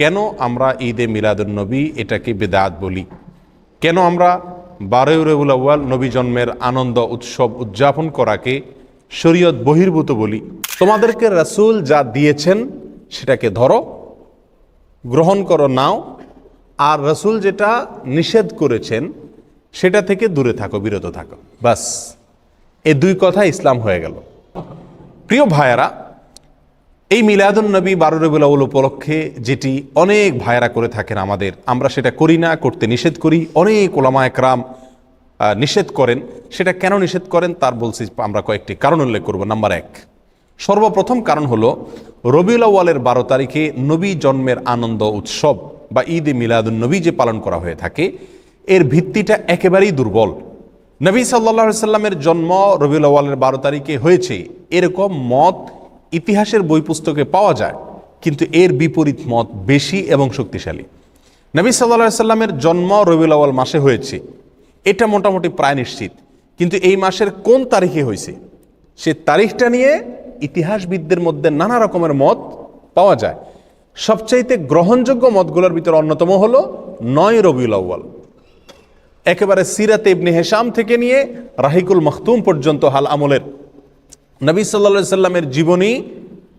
কেন আমরা ঈদে মিলাদুন্নবী এটাকে বেদাত বলি? কেন আমরা বারোই রবিউল আউ্য়াল নবী জন্মের আনন্দ উৎসব উদযাপন করাকে শরীয়ত বহির্ভূত বলি? তোমাদেরকে রাসূল যা দিয়েছেন সেটাকে ধরো, গ্রহণ করো নাও, আর রসুল যেটা নিষেধ করেছেন সেটা থেকে দূরে থাকো, বিরত থাকো। বাস, এ দুই কথা ইসলাম হয়ে গেল। প্রিয় ভাইয়ারা এই মিলাদুন নবী বারো রবিউল আউ্ল উপলক্ষে যেটি অনেক ভাইয়েরা করে থাকেন আমাদের, আমরা সেটা করি না, করতে নিষেধ করি, অনেক ওলামা একরাম নিষেধ করেন। সেটা কেন নিষেধ করেন তার বলছি আমরা কয়েকটি কারণ উল্লেখ করব। নাম্বার এক, সর্বপ্রথম কারণ হলো রবিউল আউ্য়ালের বারো তারিখে নবী জন্মের আনন্দ উৎসব বা ঈদ এ মিলাদুন নবী যে পালন করা হয়ে থাকে, এর ভিত্তিটা একেবারেই দুর্বল। নবী সাল্লা সাল্লামের জন্ম রবিউল আউ্য়ালের বারো তারিখে হয়েছে। এরকম মত ইতিহাসের বই পুস্তকে পাওয়া যায়, কিন্তু এর বিপরীত মত বেশি এবং শক্তিশালী। নবী সাল্লা সাল্লামের জন্ম রবিউল মাসে হয়েছে। এটা মোটামুটি প্রায় নিশ্চিত। কিন্তু এই মাসের কোন তারিখে হয়েছে? সে তারিখটা নিয়ে ইতিহাসবিদদের মধ্যে নানা রকমের মত পাওয়া যায়। সবচাইতে গ্রহণযোগ্য মতগুলোর ভিতরে অন্যতম হলো নয় রবিউল আউ্য়াল। একেবারে সিরাতে ইবনে হেসাম থেকে নিয়ে রাহিকুল মখতুম পর্যন্ত হাল আমলের নবী সাল্লা সাল্লামের জীবনী,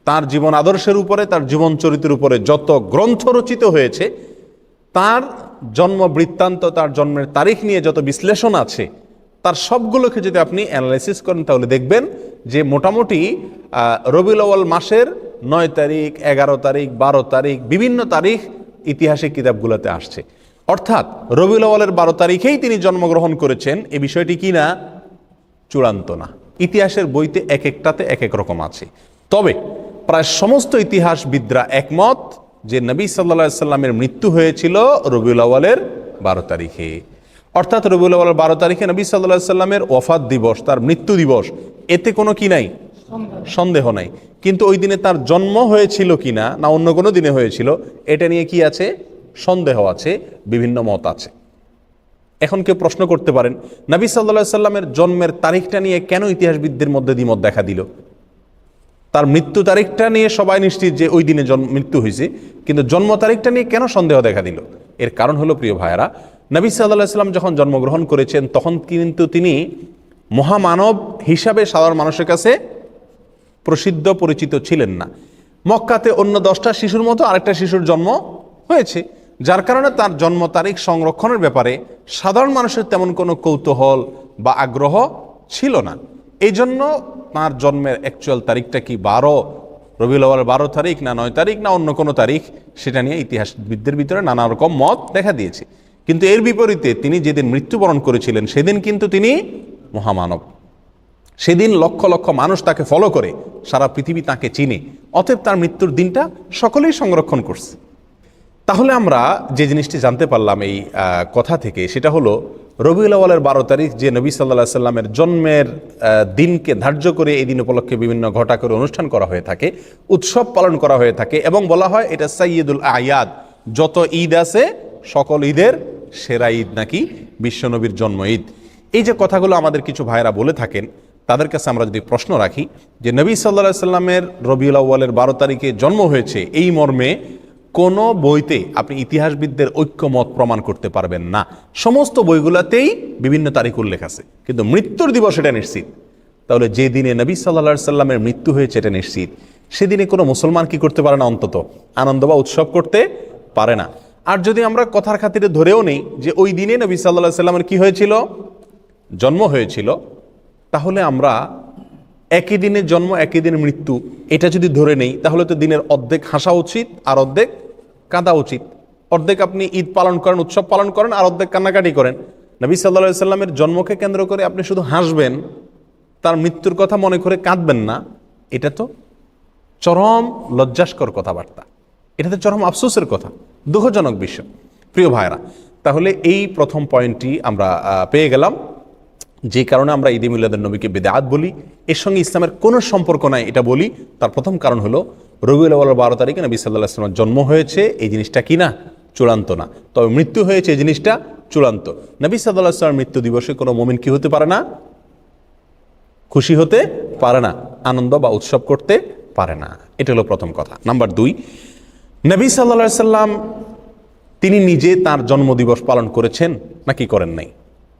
তার জীবন আদর্শের উপরে, তার জীবন চরিত্রের উপরে যত গ্রন্থ রচিত হয়েছে, তার জন্ম বৃত্তান্ত, তার জন্মের তারিখ নিয়ে যত বিশ্লেষণ আছে, তার সবগুলোকে যদি আপনি অ্যানালাইসিস করেন, তাহলে দেখবেন যে মোটামুটি রবিউল আউয়াল মাসের নয় তারিখ, এগারো তারিখ, বারো তারিখ, বিভিন্ন তারিখ ইতিহাসিক কিতাবগুলোতে আসছে। অর্থাৎ রবিউল আউয়ালের বারো তারিখেই তিনি জন্মগ্রহণ করেছেন, এ বিষয়টি কি না চূড়ান্ত না। ইতিহাসের বইতে এক একটাতে এক এক রকম আছে। তবে প্রায় সমস্ত ইতিহাসবিদরা একমত যে নবী সাল্লা সাল্লামের মৃত্যু হয়েছিল রবিউল আওয়ালের বারো তারিখে। অর্থাৎ রবিউল আওয়ালের বারো তারিখে নবী সাল্লা সাল্লামের ওফাত দিবস, তার মৃত্যু দিবস, এতে কোনো কি নাই? সন্দেহ নাই। কিন্তু ওই দিনে তার জন্ম হয়েছিল কিনা, না অন্য কোনো দিনে হয়েছিল, এটা নিয়ে কি আছে? সন্দেহ আছে, বিভিন্ন মত আছে। এখন কেউ প্রশ্ন করতে পারেন, নবী সাল্লা সাল্লামের জন্মের তারিখটা নিয়ে কেন ইতিহাসবিদদের মধ্যে দ্বিমত দেখা দিল? তার মৃত্যু তারিখটা নিয়ে সবাই নিশ্চিত যে ওই দিনে জন্ম, মৃত্যু হয়েছে, কিন্তু জন্ম তারিখটা নিয়ে কেন সন্দেহ দেখা দিল? এর কারণ হলো, প্রিয় ভাইয়েরা, নবী সাল্লাহ সাল্লাম যখন জন্মগ্রহণ করেছেন, তখন কিন্তু তিনি মহামানব হিসাবে সাধারণ মানুষের কাছে প্রসিদ্ধ, পরিচিত ছিলেন না। মক্কাতে অন্য দশটা শিশুর মতো আরেকটা শিশুর জন্ম হয়েছে। যার কারণে তার জন্ম তারিখ সংরক্ষণের ব্যাপারে সাধারণ মানুষের তেমন কোনো কৌতূহল বা আগ্রহ ছিল না। এই জন্য তাঁর জন্মের অ্যাকচুয়াল তারিখটা কি বারো? রবিউল বারো তারিখ না নয় তারিখ না অন্য কোনো তারিখ? সেটা নিয়ে ইতিহাসবিদদের ভিতরে নানা রকম মত দেখা দিয়েছে। কিন্তু এর বিপরীতে তিনি যেদিন মৃত্যুবরণ করেছিলেন, সেদিন কিন্তু তিনি মহামানব। সেদিন লক্ষ লক্ষ মানুষ তাকে ফলো করে, সারা পৃথিবী তাকে চিনে। অতএব তার মৃত্যুর দিনটা সকলেই সংরক্ষণ করছে। তাহলে আমরা যে জিনিসটি জানতে পারলাম এই কথা থেকে, সেটা হলো রবিউল আওয়ালের বারো তারিখ যে নবী সাল্লাহ সাল্লামের জন্মের দিনকে ধার্য করে এই দিন উপলক্ষে বিভিন্ন ঘটা করে অনুষ্ঠান করা হয়ে থাকে, উৎসব পালন করা হয়ে থাকে এবং বলা হয় এটা সাইয়দুল আয়াদ। যত ঈদ আছে, সকল ঈদের সেরা ঈদ নাকি বিশ্বনবীর জন্ম ঈদ। এই যে কথাগুলো আমাদের কিছু ভাইয়েরা বলে থাকেন, তাদের কাছে আমরা যদি প্রশ্ন রাখি যে নবী সাল্লা সাল্লামের রবিউল বারো তারিখে জন্ম হয়েছে এই মর্মে কোনো বইতে আপনি ইতিহাসবিদদের ঐক্যমত প্রমাণ করতে পারবেন না। সমস্ত বইগুলোতেই বিভিন্ন তারিখ উল্লেখ আছে, কিন্তু মৃত্যুর দিবস এটা নিশ্চিত। তাহলে যে দিনে নবী সাল্লা সাল্লামের মৃত্যু হয়েছে এটা নিশ্চিত। সেদিনে কোনো মুসলমান কি করতে পারে না অন্তত? আনন্দ বা উৎসব করতে পারে না। আর যদি আমরা কথার খাতিরে ধরেও নেই যে ওই দিনে নবী সাল্লাহ সাল্লামের কি হয়েছিল? জন্ম হয়েছিল। তাহলে আমরা একই দিনে জন্ম, একই দিনে মৃত্যু, এটা যদি ধরে নেই, তাহলে তো দিনের অর্ধেক হাসা উচিত আর অর্ধেক কাঁদা উচিত। অর্ধেক আপনি ঈদ পালন করেন, উৎসব পালন করেন, আর অর্ধেক কান্নাকাটি করেন। নবী সাল্লা সাল্লামের জন্মকে কেন্দ্র করে আপনি শুধু হাসবেন, তার মৃত্যুর কথা মনে করে কাঁদবেন না। এটা তো চরম লজ্জাস্কর কথাবার্তা। এটাতে চরম আফসোসের কথা, দুঃখজনক বিষয়। প্রিয় ভাইরা তাহলে এই প্রথম পয়েন্টটি আমরা পেয়ে গেলাম। যে কারণে আমরা ঈদে মিলাদের নবীকে বেদাত বলি, এর সঙ্গে ইসলামের কোনো সম্পর্ক নাই, এটা বলি। তার প্রথম কারণ হলো, রবিউল আওয়াল বারো তারিখে নবী সাল্লাহ আসলামের জন্ম হয়েছে, এই জিনিসটা কি না? চূড়ান্ত না। তবে মৃত্যু হয়েছে এই জিনিসটা চূড়ান্ত। নবী সাল্লাহ আসলামের মৃত্যু দিবসে কোনো মোমিন কি হতে পারে না? খুশি হতে পারে না। আনন্দ বা উৎসব করতে পারে না। এটা হলো প্রথম কথা। নাম্বার দুই, নবী সাল্লা সাল্লাম তিনি নিজে তার জন্মদিবস পালন করেছেন নাকি করেন নাই?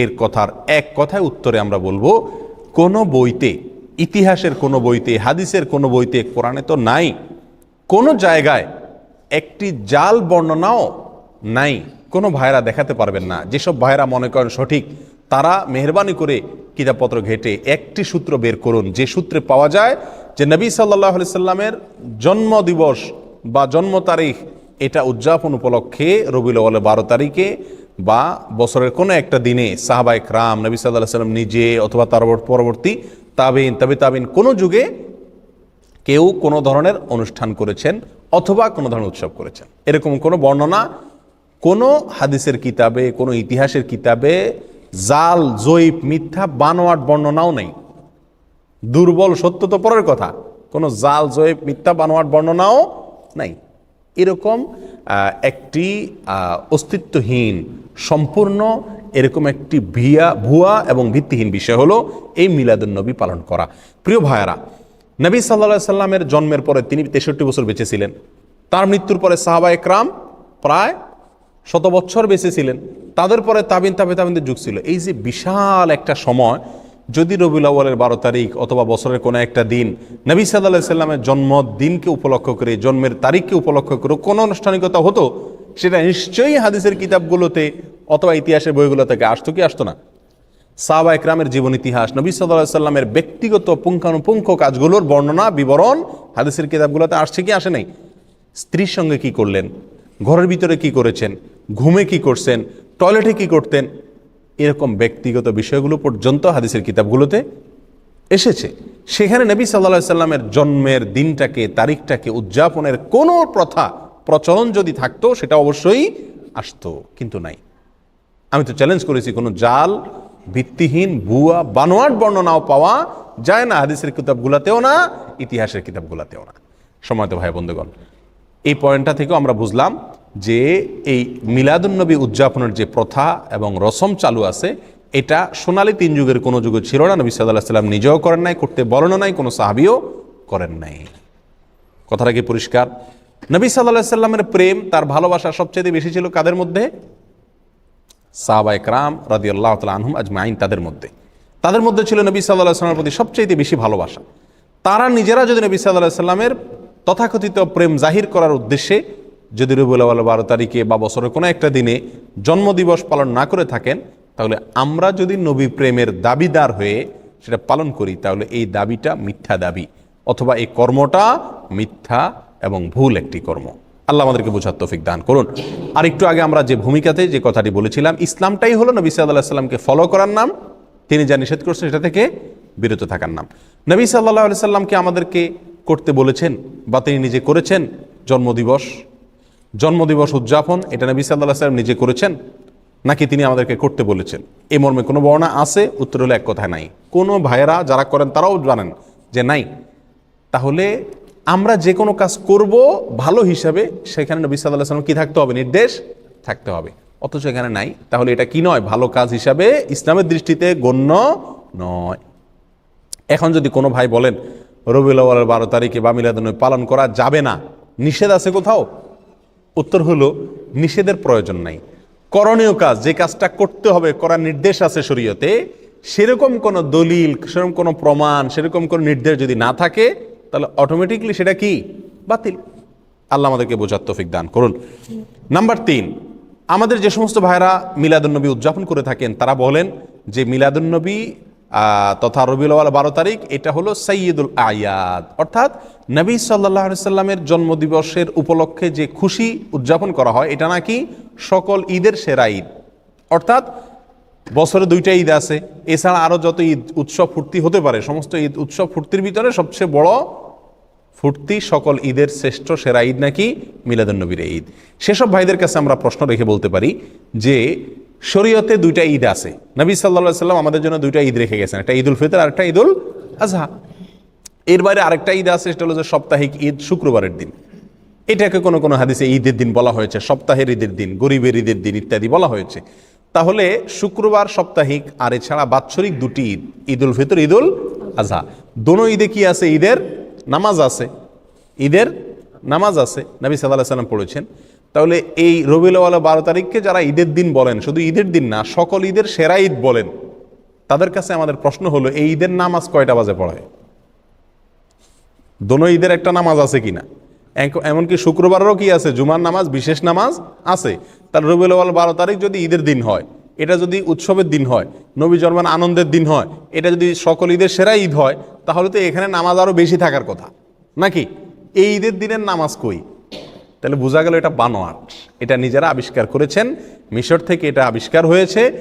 এর কথার এক কথায় উত্তরে আমরা বলব, কোনো বইতে, ইতিহাসের কোনো বইতে, হাদিসের কোনো বইতে, কোরআনে তো নাই, কোনো জায়গায় একটি জাল বর্ণনাও নাই, কোনো ভাইরা দেখাতে পারবেন না। যেসব ভাইরা মনে করেন সঠিক, তারা মেহরবানি করে কিতাবপত্র ঘেটে একটি সূত্র বের করুন। যে সূত্রে পাওয়া যায় যে নবী সাল্লাহ সাল্লামের জন্ম দিবস বা জন্ম তারিখ, এটা উদযাপন উপলক্ষে রবিউল বারো তারিখে বা বছরের কোনো একটা দিনে সাহাবাইক রাম নবী সাল্লাহ সাল্লাম নিজে অথবা তার পরবর্তী তাবিন, তবে তাবিন, কোনো যুগে কেউ কোনো ধরনের অনুষ্ঠান করেছেন অথবা কোনো ধরনের উৎসব করেছেন। এরকম কোনো বর্ণনা কোনো হাদিসের কিতাবে, কোনো ইতিহাসের কিতাবে জাল, জৈব, মিথ্যা, বানোয়াট বর্ণনাও নেই। দুর্বল সত্য তো পরের কথা। কোনো জাল, জৈব, মিথ্যা, বানোয়াট বর্ণনাও নাই। এরকম একটি অস্তিত্বহীন, সম্পূর্ণ এরকম একটি ভিয়া, ভুয়া এবং ভিত্তিহীন বিষয় হলো এই মিলাদুন্নবী পালন করা। প্রিয় ভাইয়ারা, নবী সাল্লা সাল্লামের জন্মের পরে তিনি তেষট্টি বছর বেঁচে ছিলেন। তার মৃত্যুর পরে সাহাবা একরাম প্রায় শত বছর বেঁচে ছিলেন। তাদের পরে তাবিন, তাবে তাবিনদের যুগ ছিল। এই যে বিশাল একটা সময় যদি রবিউল আউ্বালের বারো তারিখ অথবা বছরের কোনো একটা দিন নবী সাল্লাহ সাল্লামের জন্মদিনকে উপলক্ষ করে, জন্মের তারিখকে উপলক্ষ করে কোনো আনুষ্ঠানিকতা হতো, সেটা নিশ্চয়ই হাদিসের কিতাবগুলোতে অথবা ইতিহাসের বইগুলো থেকে আসতো কি আসতো না? সাহাবা একরামের জীবন ইতিহাস, নবী সাল্লাহ সাল্লামের ব্যক্তিগত পুঙ্খানুপুঙ্খ কাজগুলোর বর্ণনা, বিবরণ হাদিসের কিতাবগুলোতে আসছে কি আসে নাই? স্ত্রীর সঙ্গে কি করলেন? ঘরের ভিতরে কি করেছেন? ঘুমে কি করছেন? টয়লেটে কি করতেন? এরকম ব্যক্তিগত বিষয়গুলো পর্যন্ত হাদিসের কিতাবগুলোতে এসেছে। সেখানে নবী সাল্লা সাল্লামের জন্মের দিনটাকে, তারিখটাকে, উদযাপনের কোনো প্রথা, প্রচলন যদি থাকতো, সেটা অবশ্যই আসতো, কিন্তু নাই। আমি তো চ্যালেঞ্জ করেছি, কোনো জাল, ভিত্তিহীন, ভুয়া, বানোয়াট বর্ণনাও পাওয়া যায় না হাদিসের কিতাবগুলাতেও না, ইতিহাসের কিতাবগুলাতেও না। সময় তো ভাই বন্ধুগণ এই পয়েন্টটা থেকেও আমরা বুঝলাম যে এই মিলাদুন্নবী উদযাপনের যে প্রথা এবং রসম চালু আছে, এটা সোনালী তিন যুগের কোনো যুগে ছিল না। নবী সাল্লাহ সাল্লাম নিজেও করেন নাই, করতে বলেনও নাই, কোনো সাহাবিও করেন নাই। কথাটা কি পরিষ্কার? নবী সাল্লাহ সাল্লামের প্রেম, তার ভালোবাসা সবচেয়ে বেশি ছিল কাদের মধ্যে? সাহাবা একরাম রাদি আল্লাহ তালা আনহুম আজমাইন, তাদের মধ্যে। তাদের মধ্যে ছিল নবী সাল্লাহ সাল্লামের প্রতি সবচেয়ে বেশি ভালোবাসা। তারা নিজেরা যদি নবী সাল্লাহ সাল্লামের তথাকথিত প্রেম জাহির করার উদ্দেশ্যে যদি রবিউল আউ্বাল বারো তারিখে বা বছরের কোনো একটা দিনে জন্মদিবস পালন না করে থাকেন, তাহলে আমরা যদি নবী প্রেমের দাবিদার হয়ে সেটা পালন করি, তাহলে এই দাবিটা মিথ্যা দাবি অথবা এই কর্মটা মিথ্যা এবং ভুল একটি কর্ম। আল্লাহ আমাদেরকে বোঝার তৌফিক দান করুন। আর একটু আগে আমরা যে ভূমিকাতে যে কথাটি বলেছিলাম, ইসলামটাই হলো নবী সাল্লাহ সাল্লামকে ফলো করার নাম, তিনি যা নিষেধ করছেন সেটা থেকে বিরত থাকার নাম। নবী সাল্লাহ আলি সাল্লামকে আমাদেরকে করতে বলেছেন বা তিনি নিজে করেছেন জন্মদিবস জন্মদিবস উদযাপন, এটা নবী সাল্লাহ সাল্লাম নিজে করেছেন, নাকি তিনি আমাদেরকে করতে বলেছেন? এ মর্মে কোনো বর্ণা আছে? উত্তর হলো এক কথায় নাই। কোনো ভাইয়েরা যারা করেন তারাও জানেন যে নাই। তাহলে আমরা যে কোনো কাজ করব ভালো হিসাবে, সেখানে নবী সাল্লাহ সাল্লাম কী থাকতে হবে? নির্দেশ থাকতে হবে। অথচ এখানে নাই। তাহলে এটা কি নয়? ভালো কাজ হিসাবে ইসলামের দৃষ্টিতে গণ্য নয়। এখন যদি কোনো ভাই বলেন, রবিউল বারো তারিখে বা মিলাদুন্নবী পালন করা যাবে না, নিষেধ আছে কোথাও? উত্তর হলো, নিষেধের প্রয়োজন নাই। করণীয় কাজ, যে কাজটা করতে হবে, করার নির্দেশ আছে শরীয়তে, সেরকম কোনো দলিল, সেরকম কোনো প্রমাণ, সেরকম কোনো নির্দেশ যদি না থাকে, তাহলে অটোমেটিকলি সেটা কি? বাতিল। আল্লাহ আমাদেরকে বোঝার তৌফিক দান করুন। নাম্বার তিন, আমাদের যে সমস্ত ভাইরা মিলাদুন্নবী উদযাপন করে থাকেন, তারা বলেন যে মিলাদুন্নবী তথা রবিউল বারো তারিখ, এটা হলো সৈয়দুল আয়াদ। অর্থাৎ নবী সাল্লাহ সাল্লামের জন্মদিবসের উপলক্ষে যে খুশি উদযাপন করা হয়, এটা নাকি সকল ঈদের সেরা ঈদ। অর্থাৎ বছরে দুইটা ঈদ আছে, এছাড়া আরও যত ঈদ উৎসব ফুর্তি হতে পারে, সমস্ত ঈদ উৎসব ফুর্তির ভিতরে সবচেয়ে বড় ফুর্তি সকল ঈদের শ্রেষ্ঠ সেরা ঈদ নাকি মিলাদুন্নবীর ঈদ। সেসব ভাইদের কাছে আমরা প্রশ্ন রেখে বলতে পারি যে, শরীয়তে দুইটা ঈদ আছে। নবী সাল্লা সাল্লাম আমাদের জন্য দুইটা ঈদ রেখে গেছেন, একটা ঈদুল ফিতর আর একটা ঈদুল আজহা এর বাইরে আরেকটা ঈদ আছে, সেটা হলো যে সাপ্তাহিক ঈদ শুক্রবারের দিন। এটাকে কোনো কোনো হাদিসে ঈদের দিন বলা হয়েছে, সপ্তাহের ঈদের দিন, গরিবের ঈদের দিন ইত্যাদি বলা হয়েছে। তাহলে শুক্রবার সাপ্তাহিক, আর এছাড়া বাৎসরিক দুটি ঈদ, ঈদুল ফিতর, ঈদুল আজহা দোনো ঈদে কি আছে? ঈদের নামাজ আছে। ঈদের নামাজ আছে, নবী সাল্লাহ সাল্লাম পড়েছেন। তাহলে এই রবিউল বারো তারিখকে যারা ঈদের দিন বলেন, শুধু ঈদের দিন না, সকল ঈদের সেরা ঈদ বলেন, তাদের কাছে আমাদের প্রশ্ন হলো, এই ঈদের নামাজ কয়টা বাজে পড়ায় দোনো ঈদের একটা নামাজ আছে কিনা? এক- এমনকি শুক্রবারেরও কি আছে? জুমার নামাজ, বিশেষ নামাজ আছে। তার রবিউল আউয়াল বারো তারিখ যদি ঈদের দিন হয়, এটা যদি উৎসবের দিন হয়, নবী জন্মান আনন্দের দিন হয়, এটা যদি সকল ঈদের সেরা ঈদ হয়, তাহলে তো এখানে নামাজ আরও বেশি থাকার কথা। নাকি? এই ঈদের দিনের নামাজ কই? তাহলে বোঝা গেল এটা বানোয়াট। এটা নিজেরা আবিষ্কার করেছেন। মিশর থেকে এটা আবিষ্কার হয়েছে।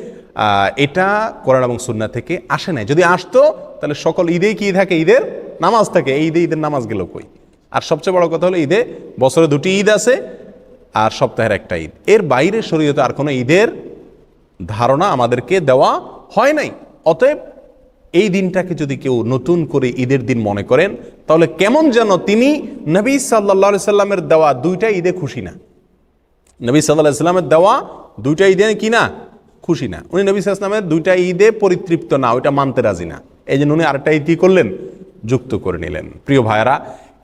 এটা কোরআন এবং সুন্না থেকে আসে নাই। যদি আসতো, তাহলে সকল ঈদেই কি থাকে? ঈদের নামাজ থাকে এই ঈদে ঈদের নামাজ গেল কই? আর সবচেয়ে বড় কথা হলো ঈদে বছরে দুটি ঈদ আছে আর সপ্তাহের একটা ঈদ। এর বাইরে শরীয়তে আর কোনো ঈদের ধারণা আমাদেরকে দেওয়া হয় নাই। অতএব এই দিনটাকে যদি কেউ নতুন করে ঈদের দিন মনে করেন, তাহলে কেমন যেন তিনি নবী সাল্লা সাল্লামের দেওয়া দুইটা ঈদে খুশি না। নবী সাল্লাহ সাল্লামের দেওয়া দুইটা ঈদে কি না? খুশি না। উনি নবী সাল্লামের দুইটা ঈদে পরিতৃপ্ত না, ওইটা মানতে রাজি না। এই জন্য উনি আরেকটা ঈদ করলেন? যুক্ত করে নিলেন। প্রিয় ভাইরা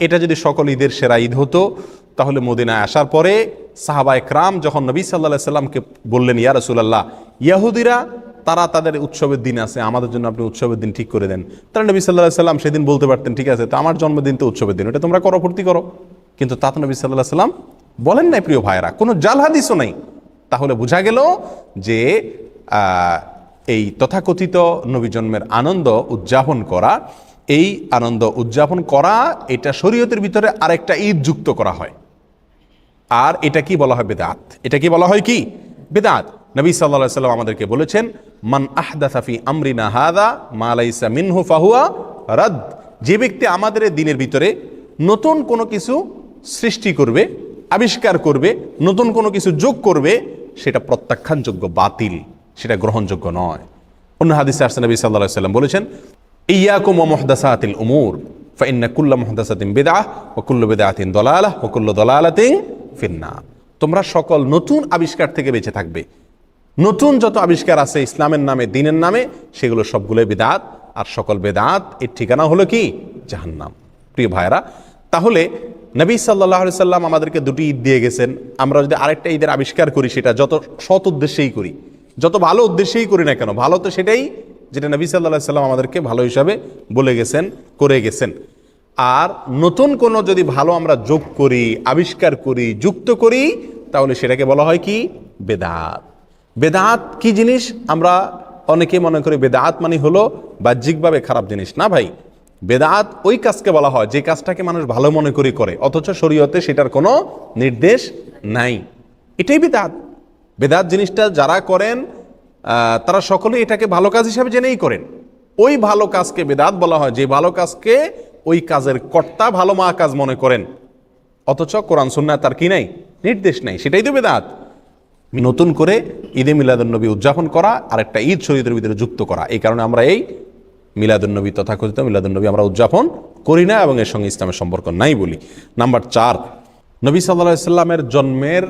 এটা যদি সকল ঈদের সেরা ঈদ হতো, তাহলে মদিনায় আসার পরে সাহাবা একরাম যখন নবী সাল্লাহ সাল্লামকে বললেন, ইয়া রসুলাল্লাহ, ইয়াহুদিরা, তারা তাদের উৎসবের দিন আছে, আমাদের জন্য আপনি উৎসবের দিন ঠিক করে দেন। তারা নবী সাল্লাহ সাল্লাম সেদিন বলতে পারতেন, ঠিক আছে, তো আমার জন্মদিন তো উৎসবের দিন, এটা তোমরা করো ফুর্তি করো। কিন্তু তা তো নবী সাল্লাহ সাল্লাম বলেন নাই, প্রিয় ভাইরা কোনো জাল হাদিসও নাই। তাহলে বোঝা গেল যে এই তথাকথিত নবী জন্মের আনন্দ উদযাপন করা এই আনন্দ উদযাপন করা, এটা শরীয়তের ভিতরে আরেকটা ঈদ যুক্ত করা হয়। আর এটা কি বলা হয় বেদাত? এটা কি বলা হয় কি? বেদাত। নবী সাল্লাহ সাল্লাম আমাদেরকে বলেছেন, মান আহদাসাফি আমরিনা হাদা মালাইসা মিনহু ফাহুয়া রাদ। যে ব্যক্তি আমাদের দিনের ভিতরে নতুন কোনো কিছু সৃষ্টি করবে, আবিষ্কার করবে, নতুন কোনো কিছু যোগ করবে, সেটা প্রত্যাখ্যানযোগ্য বাতিল, সেটা গ্রহণযোগ্য নয়। অন্য হাদিসে আসছে নবী সাল্লাহ সাল্লাম বলেছেন ইয়াকুম মহদাসাতিল উমুর ফাইন্না কুল্লা মহদাসাতিন বেদাহ ও কুল্লু বেদাতিন দলালাহ ও ফিন্না তোমরা সকল নতুন আবিষ্কার থেকে বেঁচে থাকবে। নতুন যত আবিষ্কার আছে ইসলামের নামে, দিনের নামে, সেগুলো সবগুলো বেদাত। আর সকল বেদাত, এর ঠিকানা হলো কি? জাহান্নাম। প্রিয় ভাইরা তাহলে নবী সাল্লাহ সাল্লাম আমাদেরকে দুটি ঈদ দিয়ে গেছেন। আমরা যদি আরেকটা ঈদের আবিষ্কার করি, সেটা যত সৎ উদ্দেশ্যেই করি, যত ভালো উদ্দেশ্যেই করি না কেন, ভালো তো সেটাই যেটা নবী সাল্লাহ সাল্লাম আমাদেরকে ভালো হিসাবে বলে গেছেন, করে গেছেন। আর নতুন কোনো যদি ভালো আমরা যোগ করি, আবিষ্কার করি, যুক্ত করি, তাহলে সেটাকে বলা হয় কি? বেদাত। বেদাত কি জিনিস? আমরা অনেকে মনে করি বেদাত মানে হলো বাহ্যিকভাবে খারাপ জিনিস। না ভাই, বেদাত ওই কাজকে বলা হয় যে কাজটাকে মানুষ ভালো মনে করি করে, অথচ শরীয়তে সেটার কোনো নির্দেশ নাই। এটাই বেদাত। বেদাত জিনিসটা যারা করেন তারা সকলে এটাকে ভালো কাজ হিসাবে জেনেই করেন। ওই ভালো কাজকে বেদাত বলা হয়, যে ভালো কাজকে ওই কাজের কর্তা ভালো মা কাজ মনে করেন। অথচ কোরআন সুন্না তার কি নাই? নির্দেশ নাই, সেটাই তো বেদাত। নতুন করে ঈদে মিলাদুন্নবী উদযাপন করা আর একটা ঈদ শরীরের ভিতরে যুক্ত করা। এই কারণে আমরা এই মিলাদুন্নবী তথাকথিত মিলাদুন্নবী আমরা উদযাপন করি না এবং এর সঙ্গে ইসলামের সম্পর্ক নাই বলি। নাম্বার চার, নবী সাল্লাহ সাল্লামের জন্মের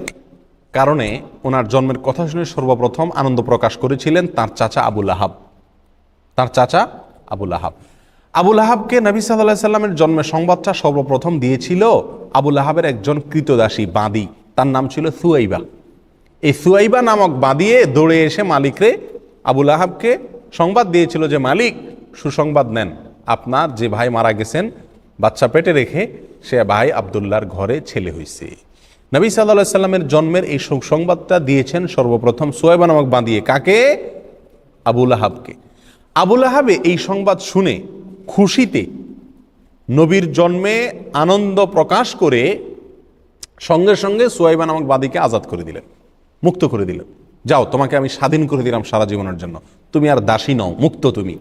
কারণে ওনার জন্মের কথা শুনে সর্বপ্রথম আনন্দ প্রকাশ করেছিলেন তার চাচা আবুল আহাব তার চাচা আবুল আহাব আবুল আহাবকে নবী সাল্লাহ সাল্লামের জন্মের সংবাদটা সর্বপ্রথম দিয়েছিল আবুল আহাবের একজন কৃতদাসী বাঁদি। তার নাম ছিল সুয়াইবা। এই সুয়াইবা নামক বাঁদিয়ে দৌড়ে এসে মালিকরে আবুল আহাবকে সংবাদ দিয়েছিল যে, মালিক, সুসংবাদ নেন। আপনার যে ভাই মারা গেছেন, বাচ্চা পেটে রেখে সে ভাই আবদুল্লাহর ঘরে ছেলে হয়েছে নবী সাল্লাহ সাল্লামের জন্মের এই সংবাদটা দিয়েছেন সর্বপ্রথম সোয়াইবা নামক বাঁধিয়ে কাকে? আবুল আহাবকে আবুল আহাবে এই সংবাদ শুনে খুশিতে নবীর জন্মে আনন্দ প্রকাশ করে সঙ্গে সঙ্গে সোয়াইবা নামক বাদীকে আজাদ করে দিলেন, মুক্ত করে দিলেন। যাও, তোমাকে আমি স্বাধীন করে দিলাম সারা জীবনের জন্য। তুমি আর দাসী নও, মুক্ত তুমি।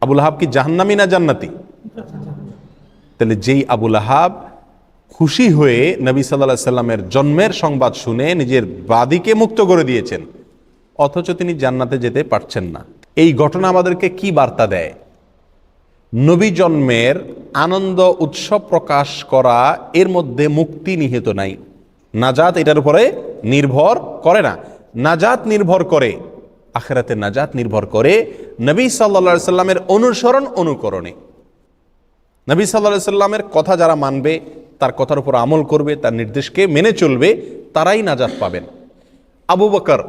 আবুল আহাব কি জাহান্নামি না জান্নাতি? তাহলে যেই আবুল আহাব খুশি হয়ে নবী সাল্লাহ সাল্লামের জন্মের সংবাদ শুনে নিজের বাদীকে মুক্ত করে দিয়েছেন। অথচ তিনি জান্নাতে যেতে পারছেন না। এই ঘটনা আমাদেরকে কি বার্তা দেয়? নবী জন্মের আনন্দ উৎসব প্রকাশ করা এর মধ্যে মুক্তি নিহিত নাই। নাজাত এটার উপরে নির্ভর করে না। নাজাত নির্ভর করে। আখেরাতে নাজাত নির্ভর করে নবী সাল্লা সাল্লামের অনুসরণ অনুকরণে। নবী সাল্লা সাল্লামের কথা যারা মানবে, তার কথার উপর আমল করবে, তার নির্দেশকে মেনে চলবে, তারাই নাজাত পাবেন। আবু বকর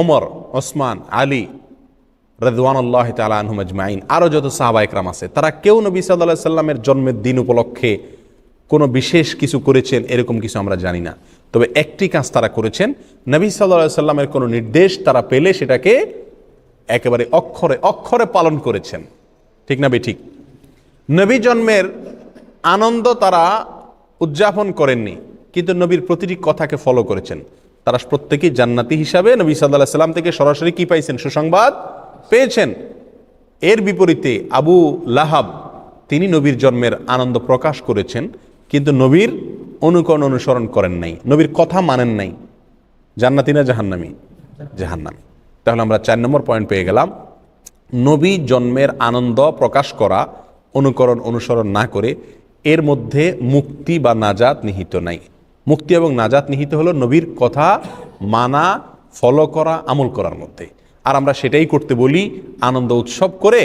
অমর ওসমান, আলী রদওয়ানুল্লাহ তালা আনহুম আজমাইন আরও যত সাহাবা একরাম আছে, তারা কেউ নবী সাল্লাহ সাল্লামের জন্মের দিন উপলক্ষে কোনো বিশেষ কিছু করেছেন এরকম কিছু আমরা জানি না। তবে একটি কাজ তারা করেছেন, নবী সাল্লাহ সাল্লামের কোনো নির্দেশ তারা পেলে সেটাকে একেবারে অক্ষরে অক্ষরে পালন করেছেন। ঠিক না বে ঠিক? নবী জন্মের আনন্দ তারা উদযাপন করেননি, কিন্তু নবীর প্রতিটি কথাকে ফলো করেছেন। তারা প্রত্যেকেই জান্নাতি হিসাবে নবী সাল্লাহ সাল্লাম থেকে সরাসরি কি পাইছেন? সুসংবাদ পেয়েছেন। এর বিপরীতে আবু লাহাব, তিনি নবীর জন্মের আনন্দ প্রকাশ করেছেন, কিন্তু নবীর অনুকরণ অনুসরণ করেন নাই। নবীর কথা মানেন নাই। জান্নাতি না জাহান্নামি? জাহান্নামি। তাহলে আমরা চার নম্বর পয়েন্ট পেয়ে গেলাম। নবী জন্মের আনন্দ প্রকাশ করা অনুকরণ, অনুসরণ না করে এর মধ্যে মুক্তি বা নাজাত নিহিত নাই। মুক্তি এবং নাজাত নিহিত হলো নবীর কথা মানা ফলো করা, আমল করার মধ্যে। আর আমরা সেটাই করতে বলি আনন্দ উৎসব করে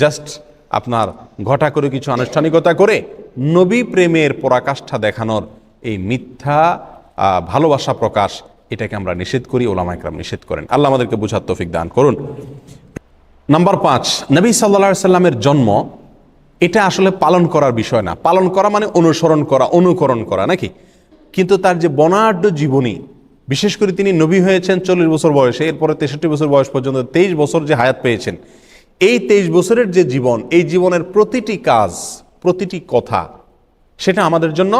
জাস্ট আপনার ঘটা করে কিছু আনুষ্ঠানিকতা করে নবী প্রেমের পরাকাষ্ঠা দেখানোর এই মিথ্যা ভালোবাসা প্রকাশ এটাকে আমরা নিষেধ করি, ওলামা একরাম নিষেধ করেন। আল্লাহ আমাদেরকে বুঝার তৌফিক দান করুন। নাম্বার পাঁচ, নবী সাল্লা সাল্লামের জন্ম এটা আসলে পালন করার বিষয় না। পালন করা মানে অনুসরণ করা, অনুকরণ করা, নাকি? কিন্তু তার যে বনাঢ্য জীবনী, বিশেষ করে তিনি নবী হয়েছেন চল্লিশ বছর বয়সে, এরপরে তেষট্টি বছর বয়স পর্যন্ত তেইশ বছর যে হায়াত পেয়েছেন, এই তেইশ বছরের যে জীবন, এই জীবনের প্রতিটি কাজ, প্রতিটি কথা, সেটা আমাদের জন্য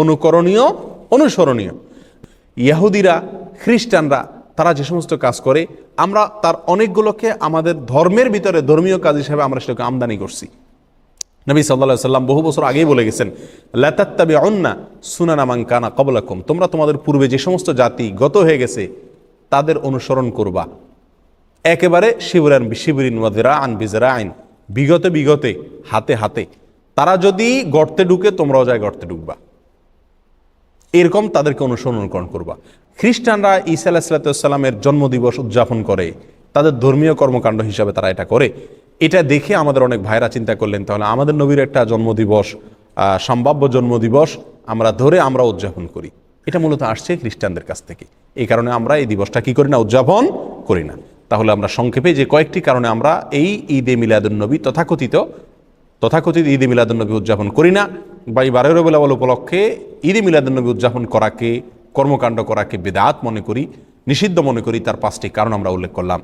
অনুকরণীয়, অনুসরণীয়। ইয়াহুদিরা, খ্রিস্টানরা, তারা যে সমস্ত কাজ করে, আমরা তার অনেকগুলোকে আমাদের ধর্মের ভিতরে ধর্মীয় কাজ হিসাবে আমরা সেটাকে আমদানি করছি। নবী সাল্লাহ সাল্লাম বহু বছর আগেই বলে গেছেন লাতাত্তাবি অন্না সুনানা মাংকানা কবলাকুম তোমরা তোমাদের পূর্বে যে সমস্ত জাতি গত হয়ে গেছে, তাদের অনুসরণ করবা। একেবারে শিবরান শিবরিন ওয়াদিরা আন বিজরা আইন বিগতে বিগতে, হাতে হাতে। তারা যদি গর্তে ঢুকে, তোমরাও যায় গর্তে ঢুকবা। এরকম তাদেরকে অনুসরণ করবা। খ্রিস্টানরা ঈসা আলাহিসাল্লামের জন্মদিবস উদযাপন করে। তাদের ধর্মীয় কর্মকাণ্ড হিসাবে তারা এটা করে। এটা দেখে আমাদের অনেক ভাইরা চিন্তা করলেন, তাহলে আমাদের নবীর একটা জন্মদিবস সম্ভাব্য জন্মদিবস আমরা ধরে আমরা উদযাপন করি। এটা মূলত আসছে খ্রিস্টানদের কাছ থেকে। এই কারণে আমরা এই দিবসটা কি করি না, উদযাপন করি না। তাহলে আমরা সংক্ষেপে যে কয়েকটি কারণে আমরা এই ঈদে মিলাদুন্নবী তথাকথিত তথাকথিত ঈদে মিলাদুন্নবী উদযাপন করি না, বা এই বারো রবিউল আউয়াল উপলক্ষে ঈদে মিলাদুন্নবী উদযাপন করাকে, কর্মকাণ্ড করাকে বেদাত মনে করি, নিষিদ্ধ মনে করি, তার পাঁচটি কারণ আমরা উল্লেখ করলাম।